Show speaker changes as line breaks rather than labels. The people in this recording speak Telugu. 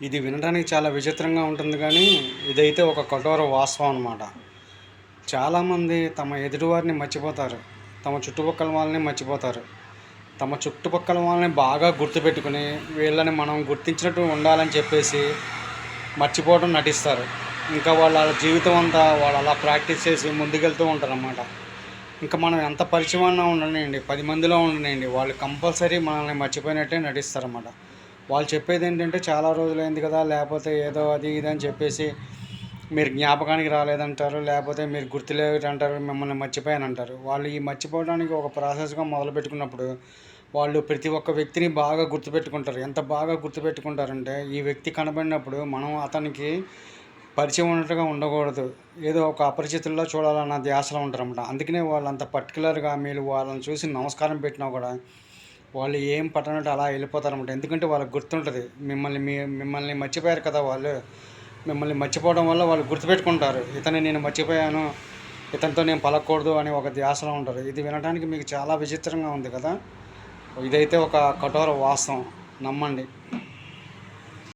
ఇది వినడానికి చాలా విచిత్రంగా ఉంటుంది కానీ ఇదైతే ఒక కఠోర వాస్తవం అనమాట చాలామంది తమ ఎదుటివారిని మర్చిపోతారు. తమ చుట్టుపక్కల వాళ్ళని మర్చిపోతారు. తమ చుట్టుపక్కల వాళ్ళని బాగా గుర్తుపెట్టుకుని వీళ్ళని మనం గుర్తించినట్టు ఉండాలని చెప్పేసి మర్చిపోవడం నటిస్తారు. ఇంకా వాళ్ళ జీవితం అంతా వాళ్ళు అలా ప్రాక్టీస్ చేసి ముందుకెళ్తూ ఉంటారన్నమాట. ఇంకా మనం ఎంత పరిచయమన్నా ఉండనివ్వండి పది మందిలో ఉండనివ్వండి వాళ్ళు కంపల్సరీ మనల్ని మర్చిపోయినట్టే నటిస్తారన్నమాట. వాళ్ళు చెప్పేది ఏంటంటే చాలా రోజులైంది కదా లేకపోతే ఏదో అది ఇది అని చెప్పేసి మీరు జ్ఞాపకానికి రాలేదంటారు లేకపోతే మీరు గుర్తులేదు అంటారు మిమ్మల్ని మర్చిపోయాను అంటారు వాళ్ళు ఈ మర్చిపోవడానికి ఒక ప్రాసెస్గా మొదలు పెట్టుకున్నప్పుడు వాళ్ళు ప్రతి ఒక్క వ్యక్తిని బాగా గుర్తుపెట్టుకుంటారు. ఎంత బాగా గుర్తుపెట్టుకుంటారంటే ఈ వ్యక్తి కనబడినప్పుడు మనం అతనికి పరిచయం ఉన్నట్టుగా ఉండకూడదు. ఏదో ఒక అపరిచితుల్లో చూడాలన్న ధ్యాసలో ఉంటారన్నమాట. అందుకనే వాళ్ళు అంత పర్టికులర్గా మీరు వాళ్ళని చూసి నమస్కారం పెట్టినా కూడా వాళ్ళు ఏం పట్టనట్టు అలా వెళ్ళిపోతారన్నమాట. ఎందుకంటే వాళ్ళకి గుర్తుంటుంది. మిమ్మల్ని మీ మిమ్మల్ని మర్చిపోయారు కదా వాళ్ళు. మిమ్మల్ని మర్చిపోవడం వల్ల వాళ్ళు గుర్తుపెట్టుకుంటారు. ఇతన్ని నేను మర్చిపోయాను ఇతనితో నేను పలకూడదు అని ఒక ధ్యాసలో ఉంటారు. ఇది వినడానికి మీకు చాలా విచిత్రంగా ఉంది కదా? ఇదైతే ఒక కఠోర వాస్తవం. నమ్మండి.